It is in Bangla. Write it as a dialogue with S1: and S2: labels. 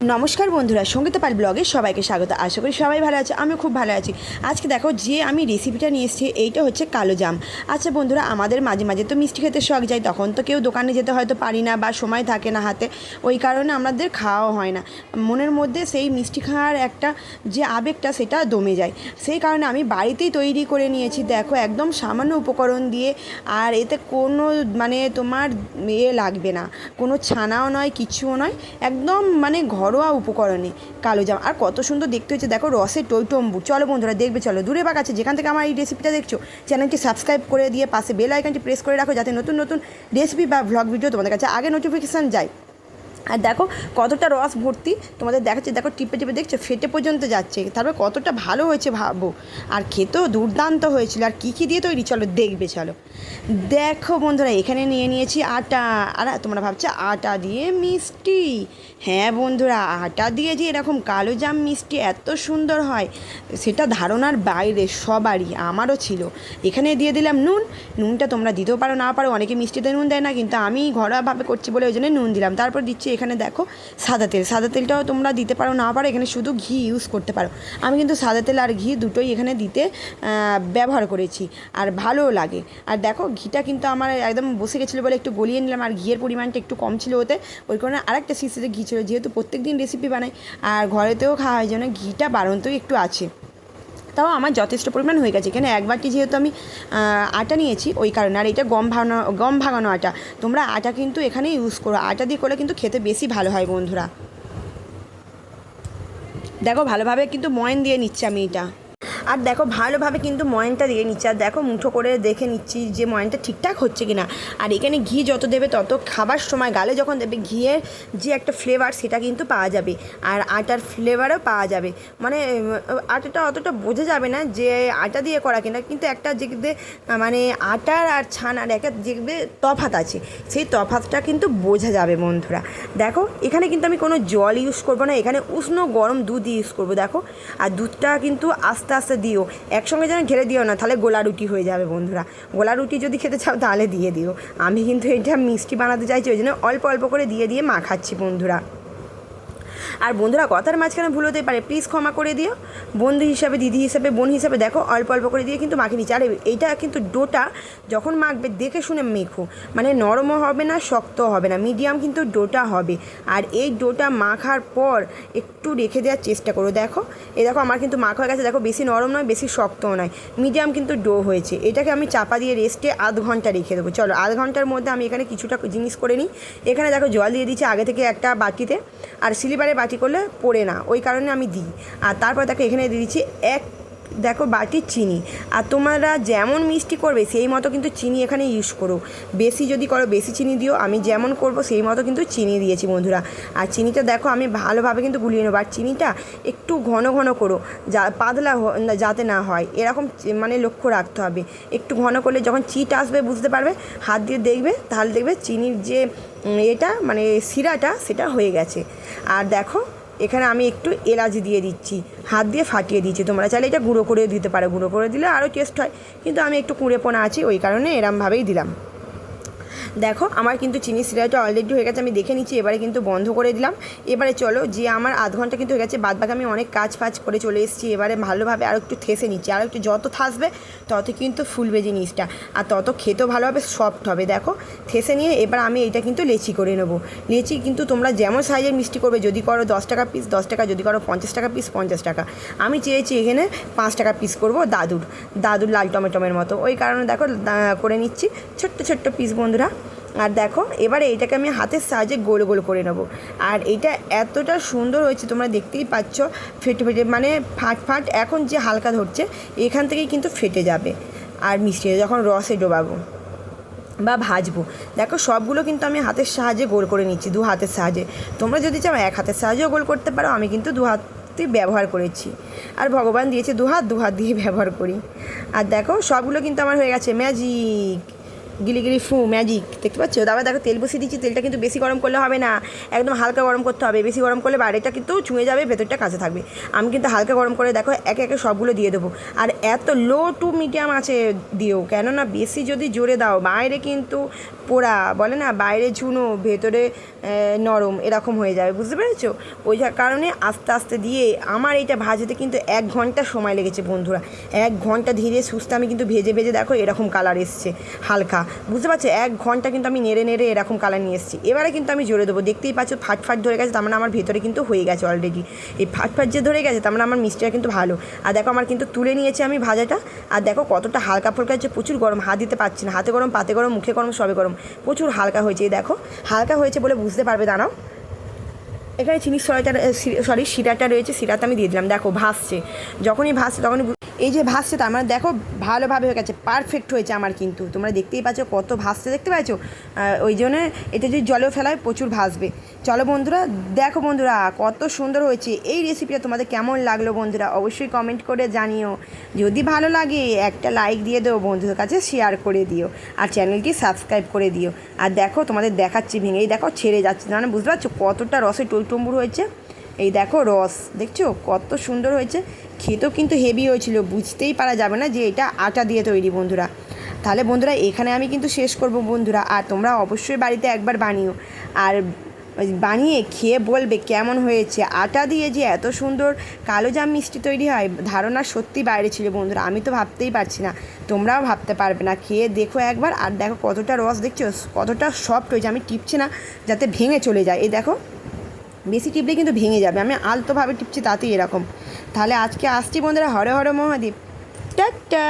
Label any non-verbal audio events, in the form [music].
S1: নমস্কার বন্ধুরা, সংগীত পাল ব্লগে সবাইকে স্বাগত। আশা করি সবাই ভালো আছে আমি খুব ভালো আছি। আজকে দেখো, যে আমি রেসিপিটা নিয়ে এসেছি, এইটা হচ্ছে কালো জাম। আচ্ছা বন্ধুরা, আমাদের মাঝে মাঝে তো মিষ্টি খেতে শখ যায়, তখন তো কেউ দোকানে যেতে হয়তো পারি না বা সময় থাকে না হাতে। ওই কারণে আমাদের খাওয়াও হয় না। মনের মধ্যে সেই মিষ্টি খাওয়ার একটা যে আবেগটা, সেটা দমে যায়। সেই কারণে আমি বাড়িতেই তৈরি করে নিয়েছি। দেখো, একদম সামান্য উপকরণ দিয়ে, আর এতে কোনো মানে তোমার ইয়ে লাগবে না। কোনো ছানাও নয় কিছুও নয়, একদম মানে ঘরোয়া উপকরণে কালো জাম। আর কত সুন্দর দেখতে হচ্ছে দেখো রসে টইটম্বু চলো বন্ধুরা, দেখবে, চলো। দূরে বা কাছে যেখান থেকে আমার এই রেসিপিটা দেখছ চ্যানেলটি সাবস্ক্রাইব করে দিয়ে পাশে বেল আইকনটি প্রেস করে রাখো, যাতে নতুন নতুন রেসিপি বা ভ্লগ ভিডিও তোমাদের কাছে আগে নোটিফিকেশান যায়। আর দেখো কতটা রস ভর্তি। তোমাদের দেখাচ্ছে, দেখো টিপে টিপে দেখছ, ফেটে পর্যন্ত যাচ্ছে। তারপর কতটা ভালো হয়েছে ভাবো। আর খেতেও দুর্দান্ত হয়েছিল। আর কী কী দিয়ে তৈরি? চলো দেখবে, চলো। দেখো বন্ধুরা, এখানে নিয়ে নিয়েছি আটা। আর তোমরা ভাবছ আটা দিয়ে মিষ্টি? হ্যাঁ বন্ধুরা, আটা দিয়ে যে এরকম কালো জাম মিষ্টি এত সুন্দর হয়, সেটা ধারণার বাইরে সবারই, আমারও ছিল। এখানে দিয়ে দিলাম নুন। নুনটা তোমরা দিতেও পারো, না পারো, অনেকে মিষ্টিতে নুন দেয় না, কিন্তু আমি ঘরোয়াভাবে করছি বলে ওই জন্য নুন দিলাম। তারপর দিচ্ছি এখানে দেখো সাদা তেল। সাদা তেলটাও তোমরা দিতে পারো, না পারো, এখানে শুধু ঘি ইউজ করতে পারো। আমি কিন্তু সাদা তেল আর ঘি দুটোই এখানে দিতে ব্যবহার করেছি, আর ভালোও লাগে। আর দেখো ঘিটা কিন্তু আমার একদম বসে গেছিল বলে একটু গলিয়ে নিলাম, আর ঘিয়ের পরিমাণটা একটু কম ছিল ওতে। ওই কারণে আরেকটা শিশিতে ঘি ছিল, যেহেতু প্রত্যেক দিন রেসিপি বানাই, আর ঘরেতেও খাওয়া হয় জন্য ঘিটা বাড়ন্তই একটু আছে। তাও আমার যথেষ্ট পরিমাণ হয়ে গেছে। কেন এক বাটি যেহেতু আমি আটা নিয়েছি, ওই কারণে। আর এটা গম ভাগানো গম ভাগানো আটা। তোমরা আটা কিন্তু এখানে ইউজ করো। আটা দিয়ে করলে কিন্তু খেতে বেশি ভালো হয় বন্ধুরা। দেখো, ভালোভাবে কিন্তু ময়ন দিয়ে নিচ্ছি আমি এটা। আর দেখো, ভালোভাবে কিন্তু ময়নটা দিয়ে নিচ্ছি। আর দেখো, মুঠো করে দেখে নিচ্ছি যে ময়নটা ঠিকঠাক হচ্ছে কি না আর এখানে ঘি যত দেবে তত খাবার সময় গালে যখন দেবে, ঘিয়ের যে একটা ফ্লেভার সেটা কিন্তু পাওয়া যাবে। আর আটার ফ্লেভারও পাওয়া যাবে। মানে আটাটা অতটা বোঝা যাবে না যে আটা দিয়ে করা কিনা, কিন্তু একটা দেখবে মানে আটার আর ছানার একটা দেখবে তফাত আছে। সেই তফাতটা কিন্তু বোঝা যাবে বন্ধুরা। দেখো, এখানে কিন্তু আমি কোনো জল ইউজ করব না। এখানে উষ্ণ গরম দুধ ইউজ করব, দেখো। আর দুধটা কিন্তু আস্তে আস্তে দিও, একসঙ্গে যেন ঢেলে দিও না, তাহলে গোলা রুটি হয়ে যাবে বন্ধুরা। গোলা রুটি যদি খেতে চাও, তাহলে দিয়ে দিও। আমি কিন্তু এটা মিষ্টি বানাতে চাইছি, ওই জন্য অল্প অল্প করে দিয়ে দিয়ে মাখাচ্ছি বন্ধুরা। আর বন্ধুরা, কথার মাঝখানে ভুল হতে পারে। প্লিজ ক্ষমা করে দিও। বন্ধু হিসাবে, দিদি হিসাবে, বোন হিসাবে দেখো, অল্প অল্প করে দিয়ে কিন্তু মাখিয়ে নিচ্ছি। আর এইটা কিন্তু ডোটা যখন মাখবে, দেখে শুনে মেখো। মানে নরমও হবে না, শক্তও হবে না। মিডিয়াম কিন্তু ডোটা হবে। আর এই ডোটা মাখার পর একটু রেখে দেওয়ার চেষ্টা করো। দেখো এই দেখো আমার কিন্তু মাখা হয়ে গেছে। দেখো, বেশি নরম নয়, বেশি শক্তও নয়। মিডিয়াম কিন্তু ডো হয়েছে। এটাকে আমি চাপা দিয়ে রেস্টে আধ ঘণ্টা রেখে দেবো। চলো, আধ ঘণ্টার মধ্যে আমি এখানে কিছুটা জিনিস করে নিই। এখানে দেখো জল দিয়ে দিচ্ছি আগে থেকে একটা বাটিতে। আর সিলিবারে বাটি করলে পড়ে না, ওই কারণে আমি দিই। আর তারপর তাকে এখানে দিয়ে দিচ্ছি এক দেখো বাটির চিনি, আর তোমরা যেমন মিষ্টি করবে, সেই মতো কিন্তু চিনি এখানে ইউজ করো। বেশি যদি করো, বেশি চিনি দিও, আমি যেমন করব, সেই মতো কিন্তু চিনি দিয়েছি বন্ধুরা। আর চিনিটা দেখো, আমি ভালোভাবে কিন্তু গুলিয়ে নেব। আর চিনিটা একটু ঘন ঘন করো, যা পাতলা যাতে না হয়। এরকম মানে লক্ষ্য রাখতে হবে। একটু ঘন করলে যখন চিট আসবে, বুঝতে পারবে? হাত দিয়ে দেখবে, তাহলে দেখবে চিনির যে এটা মানে শিরাটা, সেটা হয়ে গেছে। আর দেখো এখানে আমি একটু এলাচ দিয়ে দিচ্ছি। হাত দিয়ে ফাটিয়ে দিচ্ছি। তোমরা চাইলে এটা গুঁড়ো করেও দিতে পারো। গুঁড়ো করে দিলে আরও টেস্ট হয়। কিন্তু আমি একটু কুঁড়েপোনা আছি, ওই কারণে এরমভাবেই দিলাম। দেখো, আমার কিন্তু চিনি সিরাটা অলরেডি হয়ে গেছে, আমি দেখে নিচ্ছি, এবারে কিন্তু বন্ধ করে দিলাম। এবারে চলো, যে আমার আধ ঘণ্টা কিন্তু হয়ে গেছে বাদ বাকি আমি অনেক কাজ ফাজ করে চলে এসেছি, এবারে ভালোভাবে আরও একটু থেসে নিচ্ছি, আর একটু যত থাসবে, তত কিন্তু ফুলবে জিনিসটা। আর তত খেতেও ভালো হবে সফট হবে, দেখো। থেসে নিয়ে এবার আমি এটা কিন্তু লেচি করে নেব। লেচি কিন্তু তোমরা যেমন সাইজের মিষ্টি করবে, যদি করো দশ টাকা পিস দশ টাকা, যদি করো পঞ্চাশ টাকা পিস পঞ্চাশ টাকা। আমি চেয়েছি এখানে পাঁচ টাকা পিস করব দাদুর দাদুর লাল টমেটোমের মতো। ওই কারণে দেখো করে নিচ্ছি, ছোট্ট ছোট্ট পিস বন্ধুরা। আর দেখো, এবারে এইটাকে আমি হাতের সাহায্যে গোল গোল করে নেব। আর এটা এতটা সুন্দর হয়েছে, তোমরা দেখতেই পাচ্ছ, ফেটে ফেটে মানে ফাট ফাট, এখন যে হালকা ধরছে, এখান থেকেই কিন্তু ফেটে যাবে। আর মিষ্টি, যখন রসে ডোবাবো বা ভাজবো, দেখো সবগুলো কিন্তু আমি হাতের সাহায্যে গোল করে নিচ্ছি, দু হাতের সাহায্যে। তোমরা যদি চাও এক হাতের সাহায্যেও গোল করতে পারো, আমি কিন্তু দু হাত হাতই ব্যবহার করেছি। আর ভগবান দিয়েছে দু হাত দু হাত দিয়ে [laughs] ব্যবহার করি। আর দেখো, সবগুলো কিন্তু আমার হয়ে গেছে ম্যাজিক। গিলিগিলি ফু ম্যাজিক দেখতে পাচ্ছ? তারপর দেখো, তেল বসিয়ে দিচ্ছি, তেলটা কিন্তু বেশি গরম করলে হবে না। একদম হালকা গরম করতে হবে। বেশি গরম করলে বাইরেটা কিন্তু ছুঁয়ে যাবে, ভেতরটা কাছে থাকবে। আমি কিন্তু হালকা গরম করে দেখো, একে একে সবগুলো দিয়ে দেবো। আর এত লো টু মিডিয়াম আছে দিও, কেননা বেশি যদি জোরে দাও, বাইরে কিন্তু পোড়া, বলে না, বাইরে ঝুনো, ভেতরে নরম, এরকম হয়ে যাবে, বুঝতে পেরেছ? ওই কারণে আস্তে আস্তে দিয়ে আমার এইটা ভাজতে কিন্তু এক ঘণ্টা সময় লেগেছে, বন্ধুরা। এক ঘণ্টা ধীরে সুস্থ আমি কিন্তু ভেজে ভেজে দেখো, এরকম কালার এসছে, হালকা। বুঝতে পারছ? এক ঘণ্টা কিন্তু আমি নেড়ে নেড়ে এরকম কালার নিয়ে এসেছি। এবারে কিন্তু আমি জোরে দেবো। দেখতেই পাচ্ছ, ফাট ফাট ধরে গেছে, তার মানে আমার ভেতরে কিন্তু হয়ে গেছে অলরেডি এই ফাট ফাট যে ধরে গেছে, তার মানে আমার মিষ্টিটা কিন্তু ভালো। আর দেখো, আমার কিন্তু তুলে নিয়েছি আমি ভাজাটা। আর দেখো, কতটা হালকা ফুলকা হচ্ছে, প্রচুর গরম, হাত দিতে পারছি না। হাতে গরম, পাতে গরম, মুখে গরম, সবে গরম, প্রচুর হালকা হয়েছে। এই দেখো, হালকা হয়েছে বলে বুঝতে পারবে, দাঁড়াও। এখানে চিনি সরিটা সরি শিরাটা রয়েছে শিরাটা আমি দিয়ে দিলাম। দেখো, ভাসছে। যখনই ভাসছে, তখনই এই যে ভাসছে তার মানে দেখো ভালোভাবে হয়ে গেছে পারফেক্ট হয়েছে আমার কিন্তু। তোমরা দেখতেই পাচ্ছ কত ভাসছে, দেখতে পাচ্ছ ওই জন্য এটা যদি জলেও ফেলায় প্রচুর ভাসবে। চলো বন্ধুরা, দেখো বন্ধুরা, কত সুন্দর হয়েছে। এই রেসিপিটা তোমাদের কেমন লাগল বন্ধুরা? অবশ্যই কমেন্ট করে জানিও। যদি ভালো লাগে, একটা লাইক দিয়ে দেও, বন্ধুদের কাছে শেয়ার করে দিও। আর চ্যানেলটি সাবস্ক্রাইব করে দিও। আর দেখো তোমাদের দেখাচ্ছি ভেঙেই দেখো ছেড়ে যাচ্ছে। মানে বুঝতে পারছ কতটা রসে টইটম্বুর হয়েছে? এই দেখো রস, দেখছ? কত সুন্দর হয়েছে। খেতেও কিন্তু হেভি হয়েছিল, বুঝতেই পারা যাবে না যে এটা আটা দিয়ে তৈরি বন্ধুরা। তাহলে বন্ধুরা, এখানে আমি কিন্তু শেষ করব বন্ধুরা, আর তোমরা অবশ্যই বাড়িতে একবার বানিও। আর বানিয়ে খেয়ে বলবে কেমন হয়েছে। আটা দিয়ে যে এত সুন্দর কালো জাম মিষ্টি তৈরি হয়, ধারণা সত্যি বাইরে ছিল বন্ধুরা, আমি তো ভাবতেই পারছি না। তোমরাও ভাবতে পারবে না, খেয়ে দেখো একবার। আর দেখো কতটা রস, দেখছ? কতটা সফট হয়েছে, আমি টিপছি না, যাতে ভেঙে চলে যায়। এই দেখো বেশি টিপলে কিন্তু ভেঙে যাবে। আমি আলতোভাবে টিপছি তাতেই এরকম। তাহলে আজকে আসছি বন্ধুরা, হরে হরে মহাদেব। টাটা!